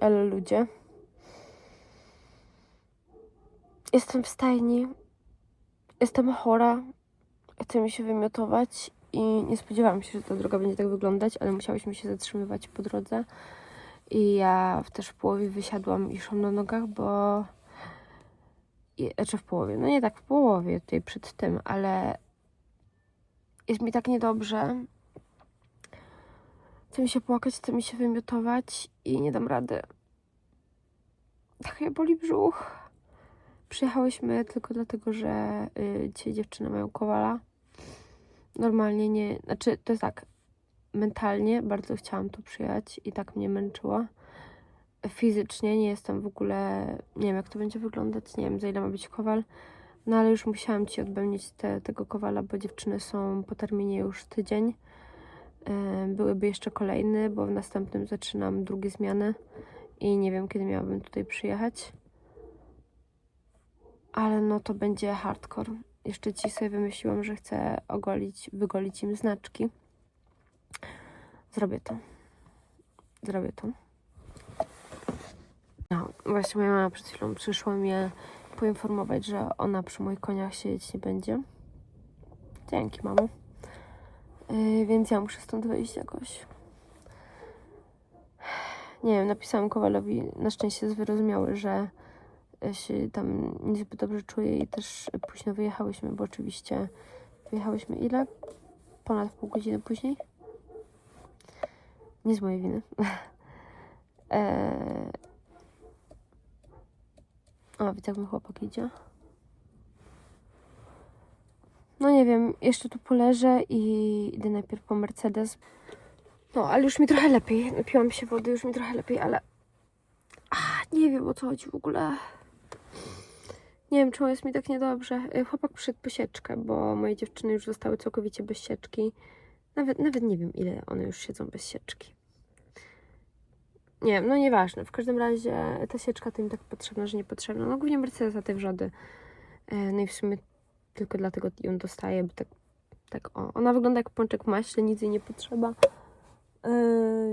Ale ludzie. Jestem w stajni. Jestem chora. Chcę mi się wymiotować i nie spodziewałam się, że ta droga będzie tak wyglądać, ale musiałyśmy się zatrzymywać po drodze. I ja też w połowie wysiadłam i szłam na nogach, bo... I, znaczy w połowie, no nie tak w połowie, tutaj przed tym, ale jest mi tak niedobrze. Chce mi się płakać, chce mi się wymiotować i nie dam rady. Tak mnie boli brzuch. Przyjechałyśmy tylko dlatego, że y, dzisiaj dziewczyny mają kowala. Normalnie nie, znaczy to jest tak, mentalnie bardzo chciałam tu przyjechać i tak mnie męczyło. Fizycznie nie jestem w ogóle, nie wiem jak to będzie wyglądać, nie wiem za ile ma być kowal. No ale już musiałam ci odbędzić te, tego kowala, bo dziewczyny są po terminie już tydzień. E, Byłyby jeszcze kolejny, bo w następnym zaczynam drugie zmiany i nie wiem kiedy miałabym tutaj przyjechać. Ale no to będzie hardcore. Jeszcze ci sobie wymyśliłam, że chcę ogolić, wygolić im znaczki. Zrobię to. Zrobię to. No, właśnie moja mama przed chwilą przyszła mnie poinformować, że ona przy moich koniach siedzieć nie będzie. Dzięki, mamo. Yy, więc ja muszę stąd wyjść jakoś. Nie wiem, napisałam Kowalowi, na szczęście jest wyrozumiały, że się tam niezbyt dobrze czuję i też późno wyjechałyśmy, bo oczywiście wyjechałyśmy ile? Ponad pół godziny później? Nie z mojej winy. eee... O, widzę jak mój chłopak idzie. No nie wiem, jeszcze tu poleżę i idę najpierw po Mercedes. No, ale już mi trochę lepiej. Napiłam się wody, już mi trochę lepiej, ale... A, nie wiem o co chodzi w ogóle. Nie wiem, czemu jest mi tak niedobrze. Y, Chłopak przyszedł po sieczkę, bo moje dziewczyny już zostały całkowicie bez sieczki. Nawet, nawet nie wiem, ile one już siedzą bez sieczki. Nie wiem, no nieważne. W każdym razie ta sieczka to im tak potrzebna, że niepotrzebna. No głównie Mercedesa te wrzody. E, No i w sumie tylko dlatego ją dostaję, bo tak, tak o. Ona wygląda jak pączek w maśle, nic jej nie potrzeba. E,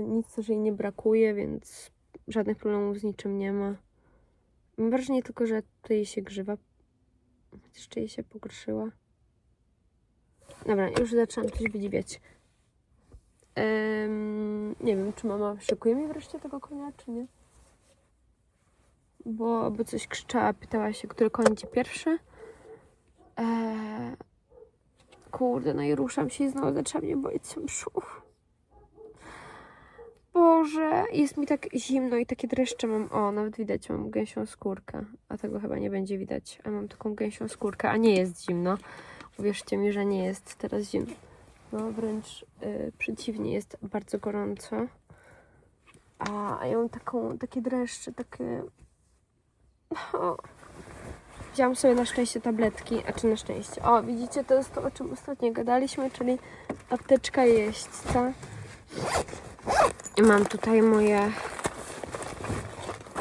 Nic też jej nie brakuje, więc żadnych problemów z niczym nie ma. Mam wrażenie tylko, że tutaj się grzywa jeszcze jej się pogorszyła. Dobra, już zaczynam coś wydziwiać. Em, nie wiem, czy mama szykuje mi wreszcie tego konia, czy nie. Bo, bo coś krzyczała, pytała się, który koń idzie pierwszy. Eee, kurde, no i ruszam się i znowu zaczęła mnie boleć się brzuch. Boże, jest mi tak zimno i takie dreszcze mam. O, nawet widać, mam gęsią skórkę. A tego chyba nie będzie widać. A mam taką gęsią skórkę, a nie jest zimno. Uwierzcie mi, że nie jest teraz zimno. No wręcz y, przeciwnie, jest bardzo gorąco. A, a ja mam taką, takie dreszcze, takie... Wziąłam sobie na szczęście tabletki, a czy na szczęście? O, widzicie, to jest to, o czym ostatnio gadaliśmy, czyli apteczka jeźdźca. I mam tutaj moje...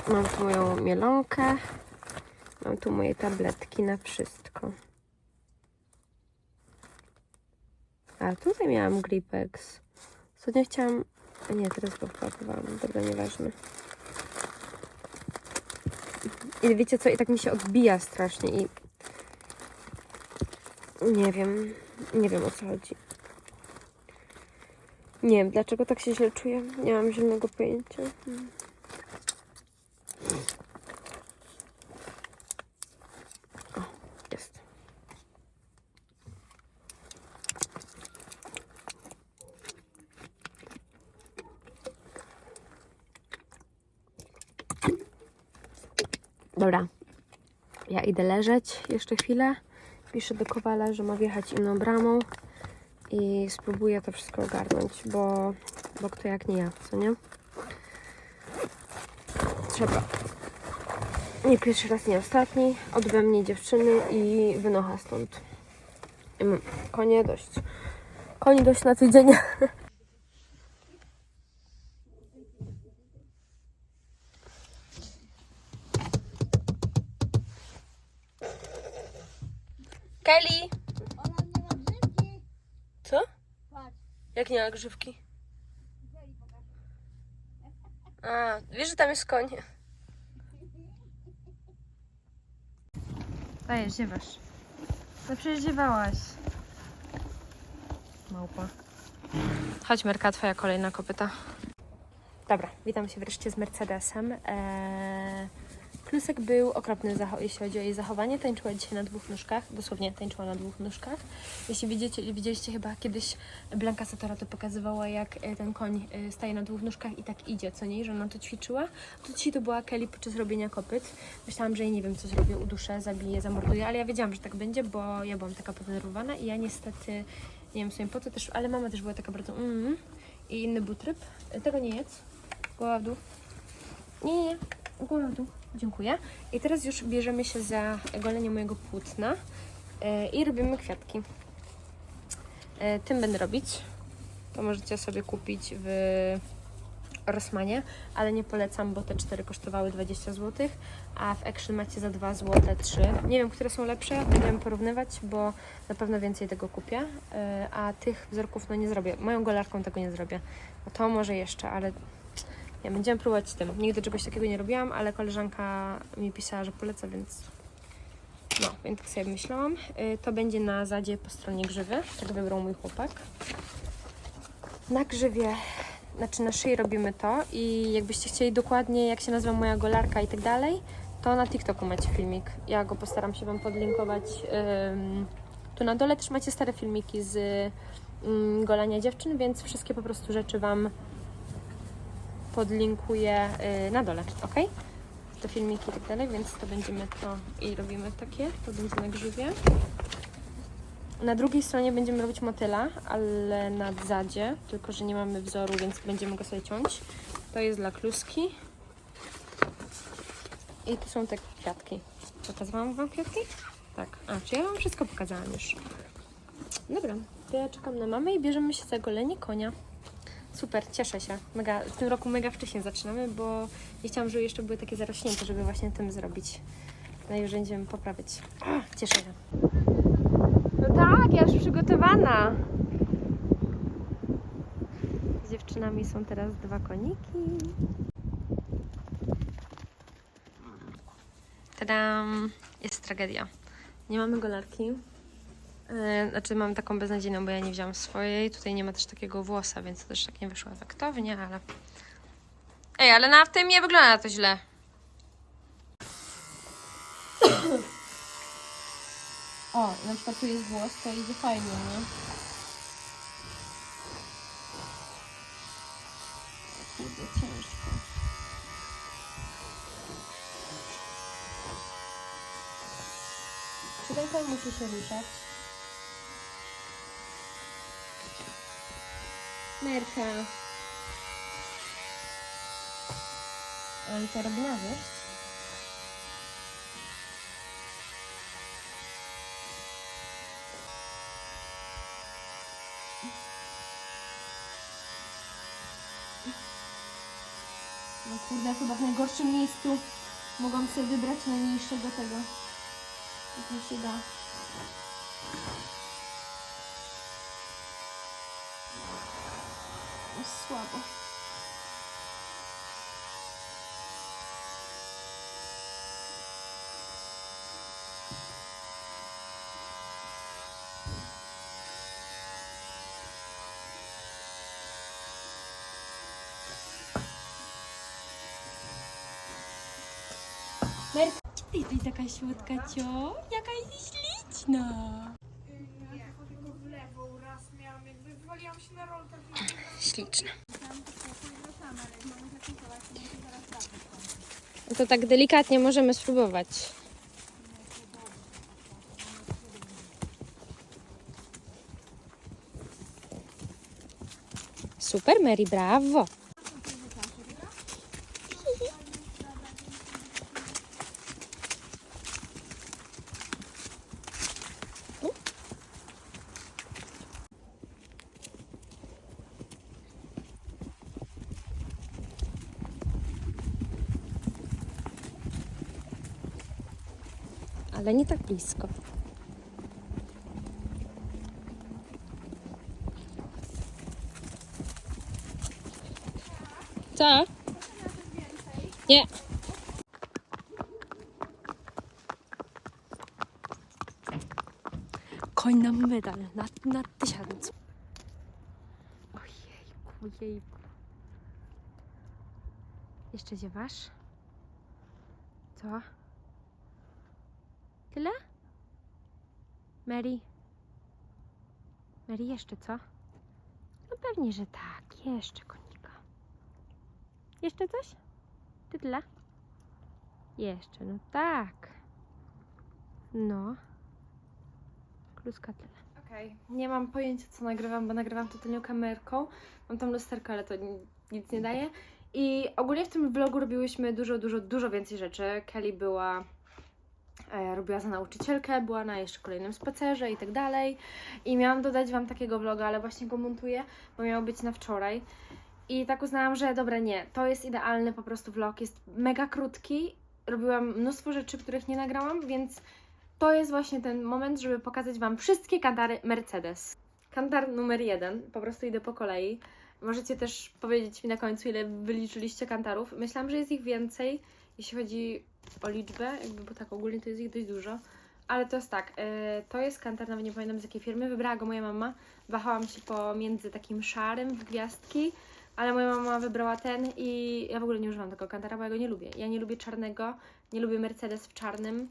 Mam tu moją mielonkę. Mam tu moje tabletki na wszystko. A tutaj miałam Gripex. Ostatnio chciałam... A nie, teraz go wpakowałam. Dobra, nieważne. I wiecie co? I tak mi się odbija strasznie i... Nie wiem. Nie wiem o co chodzi. Nie wiem, dlaczego tak się źle czuję. Nie mam zielonego pojęcia. Dobra. Ja idę leżeć jeszcze chwilę. Piszę do Kowala, że ma wjechać inną bramą i spróbuję to wszystko ogarnąć, bo, bo kto jak nie ja, co nie? Trzeba. Nie pierwszy raz, nie ostatni. Odbę mnie dziewczyny i wynocha stąd. I mam konie dość. Koni dość na tydzień. Kelly! Ona nie ma grzybki. Co? Patrz, Jak nie ma grzywki? A, wiesz, że tam jest koń. Dajesz, ziewasz. No przecież ziewałaś. Małpa. Chodź, Merka, twoja kolejna kopyta. Dobra, witam się wreszcie z Mercedesem. Eee, Klusek był okropny, jeśli chodzi o jej zachowanie. Tańczyła dzisiaj na dwóch nóżkach, dosłownie tańczyła na dwóch nóżkach. Jeśli widzicie, widzieliście chyba kiedyś Blanka Satora to pokazywała, jak e, ten koń e, staje na dwóch nóżkach i tak idzie, co nie, że ona to ćwiczyła. To dzisiaj to była Kelly podczas robienia kopyt. Myślałam, że jej nie wiem, co zrobię, uduszę, zabiję, zamorduję, ale ja wiedziałam, że tak będzie, bo ja byłam taka podenerwowana i ja niestety, nie wiem w sumie po co też, ale mama też była taka bardzo mm, i inny był tryb. E, Tego nie jedz. Głowa w dół. Nie, nie, nie. Głowa w dół. Dziękuję. I teraz już bierzemy się za golenie mojego płótna e, i robimy kwiatki. E, tym będę robić. To możecie sobie kupić w Rossmanie, ale nie polecam, bo te cztery kosztowały 20 zł, a w Action macie za 2 zł 3. Nie wiem, które są lepsze, będziemy porównywać, bo na pewno więcej tego kupię, e, a tych wzorków no nie zrobię. Moją golarką tego nie zrobię. No to może jeszcze, ale nie, będziemy próbować z tym. Nigdy czegoś takiego nie robiłam, ale koleżanka mi pisała, że poleca, więc no, więc tak sobie myślałam. Y, To będzie na zadzie po stronie grzywy, tak wybrał mój chłopak. Na grzywie, znaczy na szyi robimy to i jakbyście chcieli dokładnie jak się nazywa moja golarka i tak dalej, to na TikToku macie filmik. Ja go postaram się Wam podlinkować. Tu na dole też macie stare filmiki z ym, golenia dziewczyn, więc wszystkie po prostu rzeczy Wam podlinkuję y, na dole, ok? Te filmiki i tak dalej, więc to będziemy to i robimy takie, to będzie na grzywie. Na drugiej stronie będziemy robić motyla, ale na zadzie, tylko że nie mamy wzoru, więc będziemy go sobie ciąć. To jest dla kluski. I tu są te kwiatki. Pokazałam Wam kwiatki? Tak. A, czy ja Wam wszystko pokazałam już? Dobra, to ja czekam na mamę i bierzemy się za golenie konia. Super, cieszę się. Mega, w tym roku mega wcześnie zaczynamy, bo nie chciałam, żeby jeszcze były takie zarośnięte, żeby właśnie tym zrobić. No i już będziemy poprawiać. A, cieszę się. No tak, ja już przygotowana. Z dziewczynami są teraz dwa koniki. Tadam! Jest tragedia. Nie mamy golarki. Yy, Znaczy mam taką beznadziejną, bo ja nie wziąłam swojej. Tutaj nie ma też takiego włosa, więc to też tak nie wyszło efektownie, ale... Ej, ale na tym nie wygląda to źle. O, na przykład tu jest włos, to idzie fajnie, nie? Kurde, ciężko. Czy ten koń musi się ruszać? Merka. Ale to? No kurde, chyba w najgorszym miejscu mogłam sobie wybrać najmniejszego tego. Jak mi się da. Słabo. Merka, ty, ty taka słodka cio, jaka jesteś śliczna. Nie, tylko w lewo raz miałam, jakby wywaliłam się na rolkach i Śliczna. No to tak delikatnie możemy spróbować. Super, Mary, brawo. Ale nie tak blisko. Co? Nie. Koń nam medal na, na tysiąc. Ojejku, jejku. Jeszcze ziewasz? Co? Tyle? Mary? Mary, jeszcze co? No pewnie, że tak. Jeszcze konika. Jeszcze coś? Ty tyle? Jeszcze, no tak. No. Kluska tyle. Okej, nie mam pojęcia co nagrywam, bo nagrywam to tylnią kamerką. Mam tam lusterko, ale to ni- nic nie daje. I ogólnie w tym vlogu robiłyśmy dużo, dużo, dużo więcej rzeczy. Kelly była, robiła za nauczycielkę, była na jeszcze kolejnym spacerze i tak dalej. I miałam dodać Wam takiego vloga, ale właśnie go montuję, bo miał być na wczoraj. I tak uznałam, że dobra, nie, to jest idealny po prostu vlog, jest mega krótki. Robiłam mnóstwo rzeczy, których nie nagrałam, więc to jest właśnie ten moment, żeby pokazać Wam wszystkie kantary Mercedes. Kantar numer jeden, po prostu idę po kolei. Możecie też powiedzieć mi na końcu, ile wyliczyliście kantarów. Myślałam, że jest ich więcej, jeśli chodzi o liczbę, jakby, bo tak ogólnie to jest ich dość dużo. Ale to jest tak, e, to jest kantar, nawet nie pamiętam z jakiej firmy, wybrała go moja mama. Wahałam się pomiędzy takim szarym w gwiazdki, ale moja mama wybrała ten i ja w ogóle nie używam tego kantara, bo ja go nie lubię. Ja nie lubię czarnego, nie lubię Mercedes w czarnym.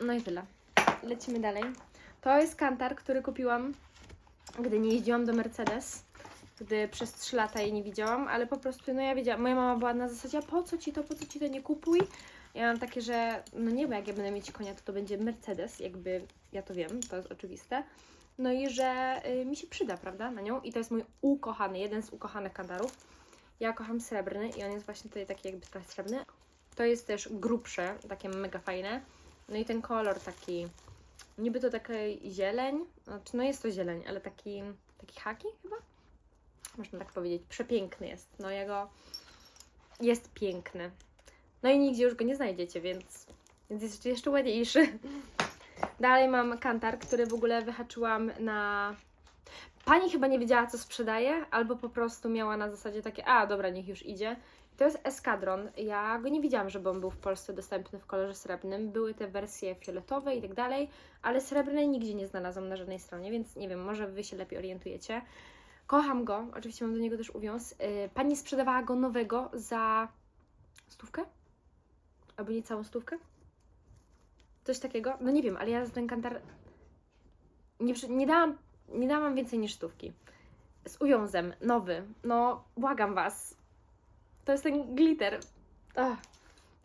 No i tyle. Lecimy dalej. To jest kantar, który kupiłam, gdy nie jeździłam do Mercedes, gdy przez 3 lata jej nie widziałam, ale po prostu, no ja wiedziałam, moja mama była na zasadzie, po co ci to, po co ci to, nie kupuj. Ja mam takie, że no nie, bo jak ja będę mieć konia, to to będzie Mercedes, jakby ja to wiem, to jest oczywiste. No i że y, mi się przyda, prawda, na nią. I to jest mój ukochany, jeden z ukochanych kantarów. Ja kocham srebrny i on jest właśnie tutaj taki jakby trochę srebrny. To jest też grubsze, takie mega fajne. No i ten kolor taki, niby to taka zieleń, znaczy no jest to zieleń, ale taki, taki haki chyba? Można tak powiedzieć, przepiękny jest. No jego jest piękny. No i nigdzie już go nie znajdziecie, więc, więc jest jeszcze ładniejszy. Dalej mam kantar, który w ogóle wyhaczyłam na... Pani chyba nie wiedziała, co sprzedaje, albo po prostu miała na zasadzie takie, a dobra, niech już idzie. To jest Eskadron. Ja go nie widziałam, żeby on był w Polsce dostępny w kolorze srebrnym. Były te wersje fioletowe i tak dalej, ale srebrnej nigdzie nie znalazłam na żadnej stronie, więc nie wiem, może Wy się lepiej orientujecie. Kocham go, oczywiście mam do niego też uwiązł. Yy, Pani sprzedawała go nowego za stówkę? Albo nie całą stówkę? Coś takiego? No nie wiem, ale ja za ten kantar nie, nie, dałam, nie dałam więcej niż stówki. Z uwiązem, nowy. No, błagam Was. To jest ten glitter. Ach.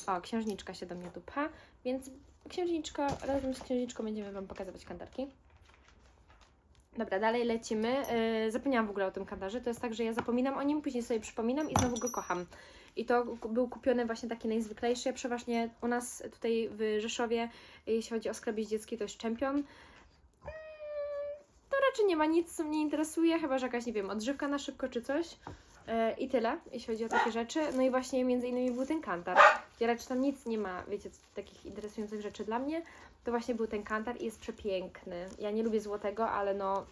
O, księżniczka się do mnie tu pcha, więc księżniczka, razem z księżniczką będziemy Wam pokazywać kantarki. Dobra, dalej lecimy. Yy, zapomniałam w ogóle o tym kantarze. To jest tak, że ja zapominam o nim, później sobie przypominam i znowu go kocham. I to był kupiony właśnie taki najzwyklejszy. Przeważnie u nas tutaj w Rzeszowie, jeśli chodzi o sklep jeździecki, to jest Champion. Mm, To raczej nie ma nic, co mnie interesuje, chyba że jakaś, nie wiem, odżywka na szybko czy coś. E, I tyle, jeśli chodzi o takie rzeczy. No i właśnie między innymi był ten kantar. Ja raczej tam nic nie ma, wiecie, takich interesujących rzeczy dla mnie. To właśnie był ten kantar i jest przepiękny. Ja nie lubię złotego, ale no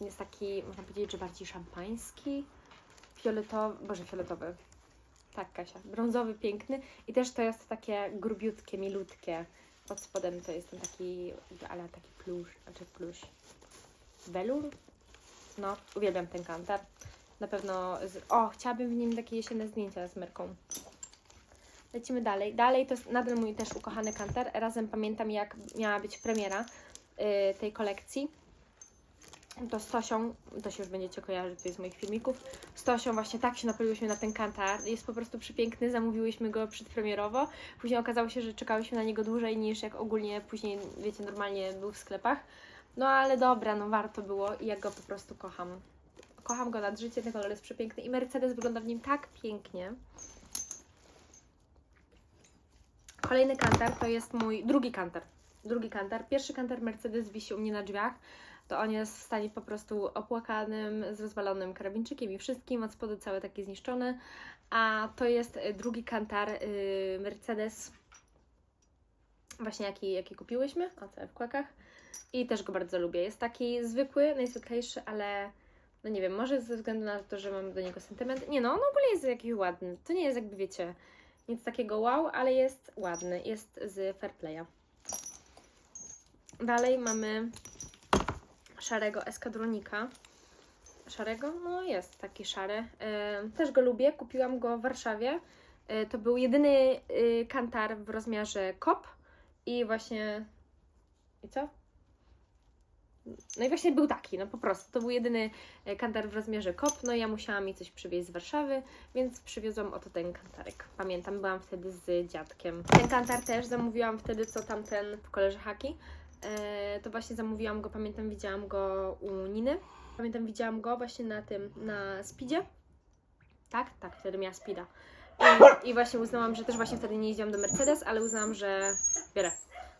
jest taki, można powiedzieć, że bardziej szampański, fioletowy, boże fioletowy. Tak, Kasia, brązowy, piękny. I też to jest takie grubiutkie, milutkie. Pod spodem to jest ten taki, ale taki plusz, znaczy plusz. Welur? No, uwielbiam ten kantar. Na pewno. Z... O, chciałabym w nim takie jesienne zdjęcia z Merką. Lecimy dalej. Dalej to jest nadal mój też ukochany kantar. Razem pamiętam, jak miała być premiera y, tej kolekcji. To z Tosią, to się już będziecie kojarzyć tutaj z moich filmików. Z Tosią właśnie tak się napełniłyśmy na ten kantar. Jest po prostu przepiękny, zamówiłyśmy go przedpremierowo. Później okazało się, że czekałyśmy na niego dłużej niż jak ogólnie później, wiecie, normalnie był w sklepach. No ale dobra, no warto było i ja go po prostu kocham. Kocham go nad życie, ten kolor jest przepiękny i Mercedes wygląda w nim tak pięknie. Kolejny kantar to jest mój drugi kantar. Drugi kantar. Pierwszy kantar Mercedes wisi u mnie na drzwiach. To on jest w stanie po prostu opłakanym, z rozwalonym karabinczykiem i wszystkim, od spodu cały taki zniszczony. A to jest y, drugi kantar y, Mercedes, właśnie jaki, jaki kupiłyśmy, o cały w kłakach. I też go bardzo lubię. Jest taki zwykły, najzwyklejszy, ale No nie wiem, może ze względu na to, że mam do niego sentyment. Nie no, on ogólnie jest jakiś ładny. To nie jest jakby, wiecie, nic takiego wow, ale jest ładny. Jest z Fairplaya. Dalej mamy szarego eskadronika. Szarego? No jest taki szary. Też go lubię. Kupiłam go w Warszawie. E, to był jedyny y, kantar w rozmiarze kop. I właśnie... I co? No i właśnie był taki, no po prostu. To był jedyny e, kantar w rozmiarze kop. No i ja musiałam mi coś przywieźć z Warszawy, więc przywiozłam oto ten kantarek. Pamiętam, byłam wtedy z dziadkiem. Ten kantar też zamówiłam wtedy, co tamten w kolorze haki. E, to właśnie zamówiłam go, pamiętam, widziałam go u Niny. Pamiętam, widziałam go właśnie na tym, na speedzie. Tak, tak, wtedy miała speeda. I, I właśnie uznałam, że też właśnie wtedy nie jeździłam do Mercedes, ale uznałam, że biorę.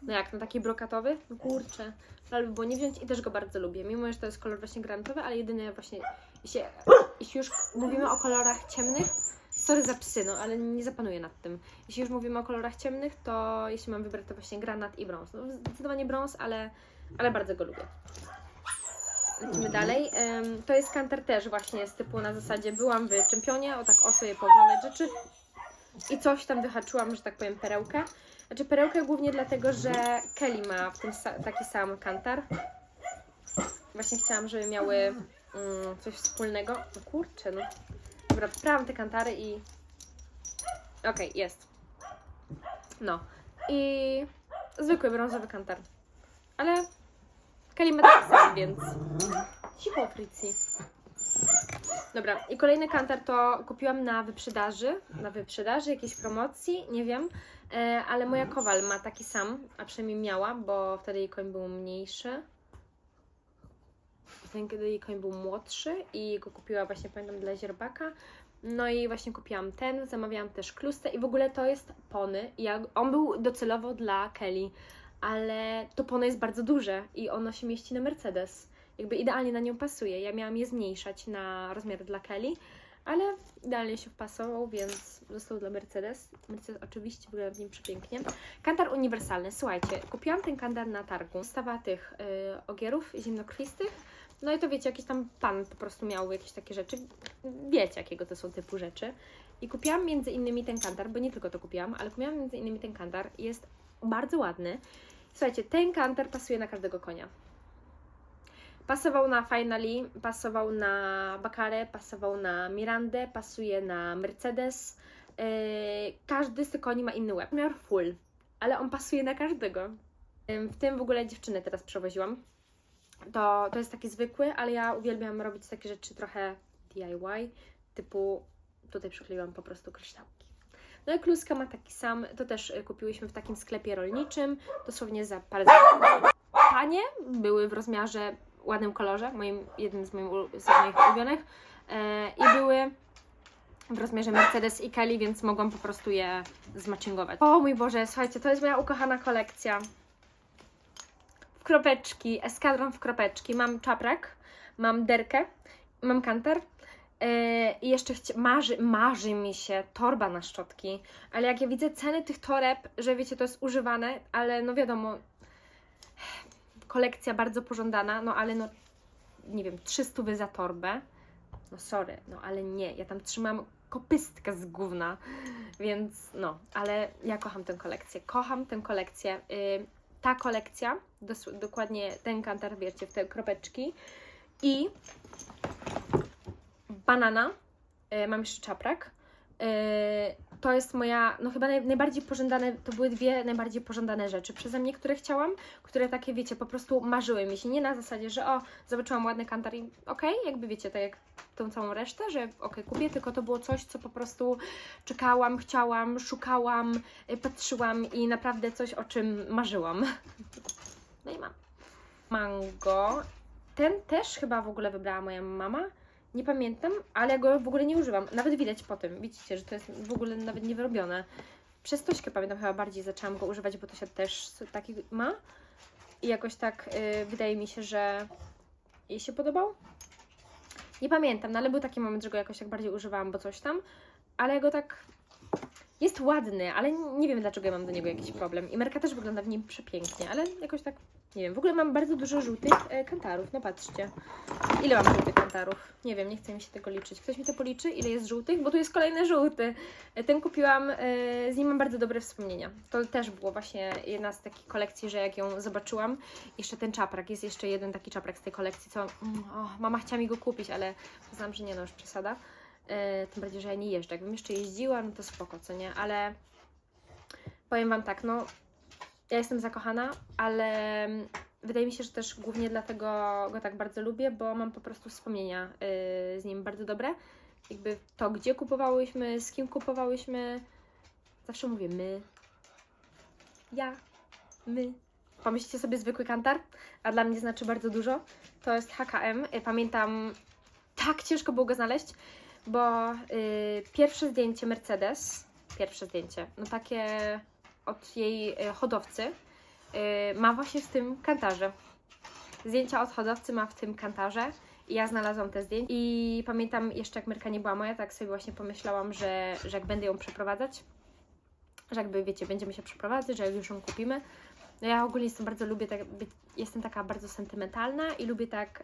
No jak, no taki brokatowy? No kurczę, ale by było nie wziąć i też go bardzo lubię. Mimo, że to jest kolor właśnie granatowy, ale jedyny właśnie, jeśli, jeśli już mówimy o kolorach ciemnych, sorry za psy, no ale nie zapanuję nad tym. Jeśli już mówimy o kolorach ciemnych, to jeśli mam wybrać, to właśnie granat i brąz. No zdecydowanie brąz, ale, ale bardzo go lubię. Lecimy dalej. Ym, to jest kanter też właśnie z typu na zasadzie byłam w czempionie, o tak o sobie rzeczy i coś tam wyhaczyłam, że tak powiem, perełkę. Znaczy perełkę głównie dlatego, że Kelly ma w tym sa- taki sam kantar. Właśnie chciałam, żeby miały mm, coś wspólnego. No kurczę, no. Dobra, wprawam te kantary i... Okej, jest. No. I zwykły brązowy kantar. Ale Kelly ma taki sam, więc... Cicho, Fritzi. Dobra, i kolejny kantar to kupiłam na wyprzedaży, na wyprzedaży, jakiejś promocji, nie wiem, ale moja kowal ma taki sam, a przynajmniej miała, bo wtedy jej koń był mniejszy. Ten, kiedy jej koń był młodszy i go kupiła właśnie, pamiętam, dla zierbaka. No i właśnie kupiłam ten, zamawiałam też klustę i w ogóle to jest pony. Ja, on był docelowo dla Kelly, ale to pony jest bardzo duże i ono się mieści na Mercedes jakby idealnie na nią pasuje. Ja miałam je zmniejszać na rozmiar dla Kelly, ale idealnie się wpasował, więc został dla Mercedes. Mercedes oczywiście wygląda w nim przepięknie. Kantar uniwersalny. Słuchajcie, kupiłam ten kantar na targu. Stawa tych y, ogierów zimnokrwistych. No i to wiecie, jakiś tam pan po prostu miał jakieś takie rzeczy. Wiecie, jakiego to są typu rzeczy. I kupiłam między innymi ten kantar, bo nie tylko to kupiłam, ale kupiłam między innymi ten kantar. Jest bardzo ładny. Słuchajcie, ten kantar pasuje na każdego konia. Pasował na Finally, pasował na Bakarę, pasował na Mirandę, pasuje na Mercedes. Yy, każdy z tych koni ma inny łeb. Miar full, ale on pasuje na każdego. W tym w ogóle dziewczynę teraz przewoziłam. To, to jest taki zwykły, ale ja uwielbiam robić takie rzeczy trochę DIY, typu tutaj przykleiłam po prostu kryształki. No i kluska ma taki sam, to też y, kupiłyśmy w takim sklepie rolniczym, dosłownie za parę. Panie były w rozmiarze ładnym kolorze, moim, jednym z, moim, z moich ulubionych e, i były w rozmiarze Mercedes i Kelly, więc mogłam po prostu je zmatchingować. O mój Boże, słuchajcie, to jest moja ukochana kolekcja. W kropeczki, eskadron w kropeczki. Mam czaprak, mam derkę, mam kanter. e, I jeszcze marzy, marzy mi się torba na szczotki, ale jak ja widzę ceny tych toreb, że wiecie, to jest używane, ale no wiadomo, kolekcja bardzo pożądana, no ale no, nie wiem, 300 wy za torbę. No sorry, no ale nie, ja tam trzymam kopystkę z gówna, więc no, ale ja kocham tę kolekcję, kocham tę kolekcję. Y, ta kolekcja, dos- dokładnie ten kantar, wiecie, w te kropeczki i banana, y, mam jeszcze czaprak, y, to jest moja, no chyba naj, najbardziej pożądane, to były dwie najbardziej pożądane rzeczy przeze mnie, które chciałam, które takie, wiecie, po prostu marzyły mi się. Nie na zasadzie, że o, zobaczyłam ładny kantar i okej, jakby wiecie, tak jak tą całą resztę, że okej, kupię, tylko to było coś, co po prostu czekałam, chciałam, szukałam, y, patrzyłam i naprawdę coś, o czym marzyłam. No i mam. Mango. Ten też chyba w ogóle wybrała moja mama. Nie pamiętam, ale go w ogóle nie używam. Nawet widać po tym. Widzicie, że to jest w ogóle nawet nie wyrobione. Przez Tośkę pamiętam chyba bardziej zaczęłam go używać, bo Tosia też taki ma. I jakoś tak y, wydaje mi się, że jej się podobał. Nie pamiętam, no ale był taki moment, że go jakoś tak bardziej używałam, bo coś tam. Ale go tak Jest ładny, ale nie wiem dlaczego ja mam do niego jakiś problem. I Merka też wygląda w nim przepięknie, ale jakoś tak, nie wiem. W ogóle mam bardzo dużo żółtych e, kantarów, no patrzcie. Ile mam żółtych kantarów? Nie wiem, nie chce mi się tego liczyć. Ktoś mi to policzy? Ile jest żółtych? Bo tu jest kolejny żółty. E, Ten kupiłam, e, z nim mam bardzo dobre wspomnienia. To też było właśnie jedna z takich kolekcji, że jak ją zobaczyłam, jeszcze ten czaprak, jest jeszcze jeden taki czaprak z tej kolekcji, co mm, o, mama chciała mi go kupić, ale znam, że nie no, już przesada. E, tym bardziej, że ja nie jeżdżę. Jakbym jeszcze jeździła, no to spoko, co nie? Ale powiem Wam tak, no ja jestem zakochana, ale wydaje mi się, że też głównie dlatego go tak bardzo lubię, bo mam po prostu wspomnienia y, z nim bardzo dobre. Jakby to, gdzie kupowałyśmy, z kim kupowałyśmy. Zawsze mówię my. Ja. My. Pomyślcie sobie zwykły kantar, a dla mnie znaczy bardzo dużo. To jest HKM. Pamiętam, tak ciężko było go znaleźć, bo y, pierwsze zdjęcie Mercedes, pierwsze zdjęcie, no takie od jej y, hodowcy, y, ma właśnie w tym kantarze. Zdjęcia od hodowcy ma w tym kantarze. I ja znalazłam te zdjęcia. I pamiętam jeszcze jak Myrka nie była moja, tak sobie właśnie pomyślałam, że, że jak będę ją przeprowadzać, że jakby wiecie, będziemy się przeprowadzać, że jak już ją kupimy. No ja ogólnie jestem bardzo lubię, tak, jestem taka bardzo sentymentalna i lubię tak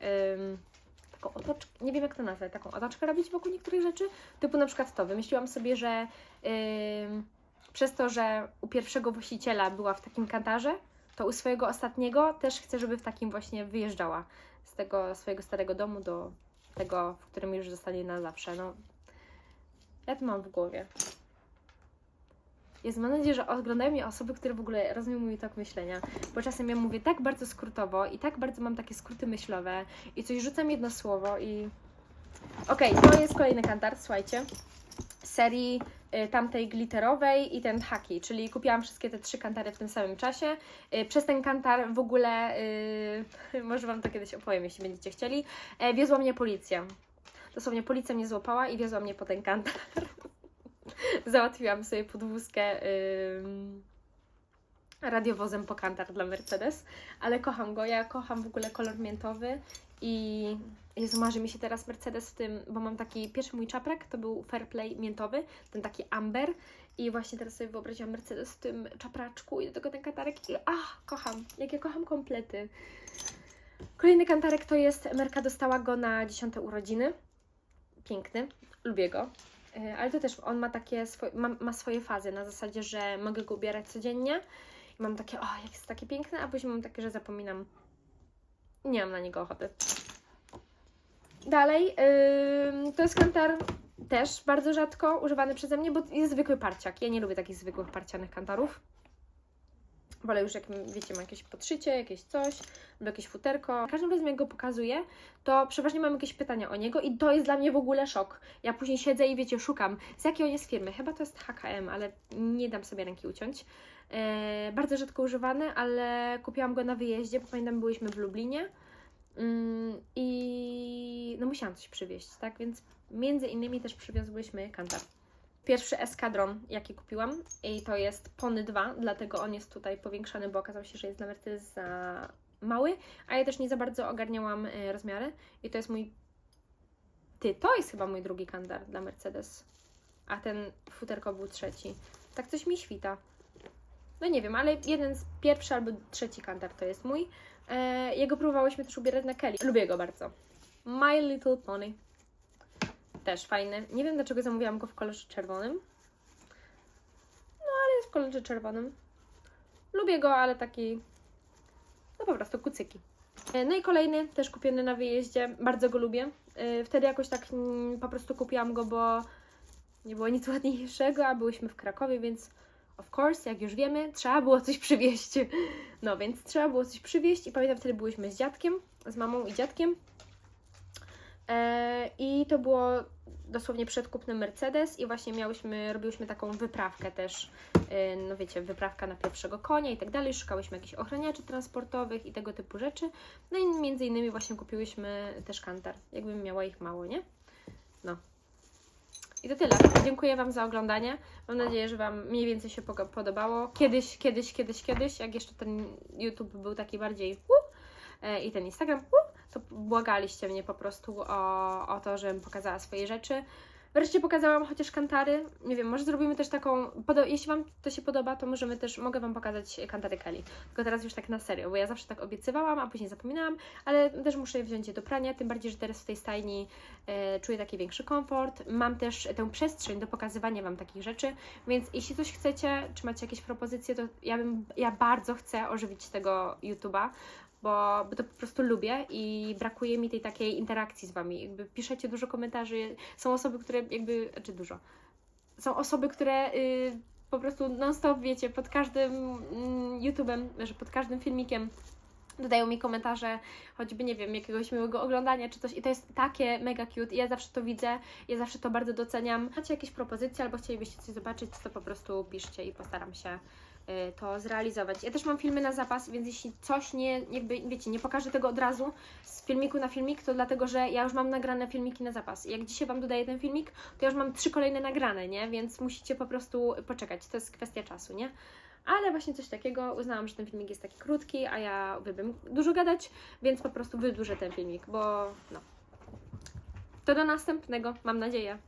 taką otoczkę, nie wiem jak to nazwać, taką otoczkę robić wokół niektórych rzeczy. Typu na przykład to, wymyśliłam sobie, że ym, przez to, że u pierwszego właściciela była w takim kantarze, to u swojego ostatniego też chcę, żeby w takim właśnie wyjeżdżała z tego swojego starego domu do tego, w którym już zostanie na zawsze. No, ja to mam w głowie. Jest, mam nadzieję, że oglądają mnie osoby, które w ogóle rozumieją mój tok myślenia, bo czasem ja mówię tak bardzo skrótowo i tak bardzo mam takie skróty myślowe i coś rzucam jedno słowo i... Okej, to jest kolejny kantar, słuchajcie, serii y, tamtej glitterowej i ten haki, czyli kupiłam wszystkie te trzy kantary w tym samym czasie. Y, Przez ten kantar w ogóle, y, może Wam to kiedyś opowiem, jeśli będziecie chcieli, e, wiozła mnie policja. Dosłownie policja mnie złapała i wiozła mnie po ten kantar. Załatwiłam sobie podwózkę radiowozem po kantar dla Mercedes, ale kocham go. Ja kocham w ogóle kolor miętowy i Jezu, marzy mi się teraz Mercedes w tym, bo mam taki, pierwszy mój czaprak to był Fairplay miętowy, ten taki amber i właśnie teraz sobie wyobraziłam Mercedes w tym czapraczku i do tego ten kantarek i ach, kocham, jak ja kocham komplety. Kolejny kantarek to jest, Merka dostała go na 10 urodziny. Piękny, lubię go. E, Ale to też on ma takie swoje, ma, ma swoje fazy na zasadzie, że mogę go ubierać codziennie i mam takie, o, jak jest takie piękne, a później mam takie, że zapominam. Nie mam na niego ochoty. Dalej, ym, to jest kantar też bardzo rzadko używany przeze mnie, bo jest zwykły parciak. Ja nie lubię takich zwykłych parcianych kantarów. Wolę już, jak wiecie, ma jakieś podszycie, jakieś coś, lub jakieś futerko. Każdym razie, jak go pokazuję, to przeważnie mam jakieś pytania o niego i to jest dla mnie w ogóle szok. Ja później siedzę i wiecie, szukam, z jakiej on jest firmy. Chyba to jest HKM, ale nie dam sobie ręki uciąć. E, bardzo rzadko używany, ale kupiłam go na wyjeździe, bo pamiętam, byliśmy w Lublinie. Mm, I no musiałam coś przywieźć, tak? Więc między innymi też przywiozłyśmy kantar. Pierwszy eskadron, jaki kupiłam, i to jest Pony 2, dlatego on jest tutaj powiększany, bo okazało się, że jest dla Mercedes za mały, a ja też nie za bardzo ogarniałam e, rozmiary. I to jest mój. Ty, to jest chyba mój drugi kantar dla Mercedes, a ten futerko był trzeci. Tak coś mi świta. No nie wiem, ale jeden z pierwszy albo trzeci kantar to jest mój. E, jego próbowałyśmy też ubierać na Kelly. Lubię go bardzo. My Little Pony. Też fajny. Nie wiem dlaczego zamówiłam go w kolorze czerwonym. No ale jest w kolorze czerwonym. Lubię go, ale taki. No po prostu kucyki. E, No i kolejny, też kupiony na wyjeździe. Bardzo go lubię. E, Wtedy jakoś tak mm, po prostu kupiłam go, bo nie było nic ładniejszego, a byłyśmy w Krakowie, więc of course, jak już wiemy, trzeba było coś przywieźć. No więc trzeba było coś przywieźć i pamiętam wtedy byłyśmy z dziadkiem, z mamą i dziadkiem. E, I to było dosłownie przed kupnem Mercedes i właśnie miałyśmy, robiłyśmy taką wyprawkę też, e, no wiecie, wyprawka na pierwszego konia i tak dalej, szukałyśmy jakichś ochraniaczy transportowych i tego typu rzeczy. No i między innymi właśnie kupiłyśmy też kantar, jakbym miała ich mało, nie? No. I to tyle. Dziękuję Wam za oglądanie. Mam nadzieję, że Wam mniej więcej się podobało. Kiedyś, kiedyś, kiedyś, kiedyś, jak jeszcze ten YouTube był taki bardziej uh, i ten Instagram, uh, to błagaliście mnie po prostu o, o to, żebym pokazała swoje rzeczy. Wreszcie pokazałam chociaż kantary. Nie wiem, może zrobimy też taką. Jeśli Wam to się podoba, to możemy też, mogę Wam pokazać kantary Kelly. Tylko teraz już tak na serio, bo ja zawsze tak obiecywałam, a później zapominałam, ale też muszę wziąć je do prania. Tym bardziej, że teraz w tej stajni e, czuję taki większy komfort. Mam też tę przestrzeń do pokazywania Wam takich rzeczy, więc jeśli coś chcecie, czy macie jakieś propozycje, to ja bym, ja bardzo chcę ożywić tego YouTube'a, bo, bo to po prostu lubię i brakuje mi tej takiej interakcji z Wami. Jakby piszecie dużo komentarzy, są osoby, które jakby, czy dużo, są osoby, które y, po prostu non-stop, wiecie, pod każdym mm, YouTubem, że pod każdym filmikiem dodają mi komentarze, choćby, nie wiem, jakiegoś miłego oglądania czy coś i to jest takie mega cute i ja zawsze to widzę, ja zawsze to bardzo doceniam. Macie jakieś propozycje albo chcielibyście coś zobaczyć, to po prostu piszcie i postaram się y, to zrealizować. Ja też mam filmy na zapas, więc jeśli coś nie, jakby, wiecie, nie pokażę tego od razu z filmiku na filmik, to dlatego, że ja już mam nagrane filmiki na zapas. Jak dzisiaj Wam dodaję ten filmik, to ja już mam trzy kolejne nagrane, nie? Więc musicie po prostu poczekać, to jest kwestia czasu, nie? Ale właśnie coś takiego, uznałam, że ten filmik jest taki krótki, a ja uwielbiam dużo gadać, więc po prostu wydłużę ten filmik, bo no. To do następnego, mam nadzieję.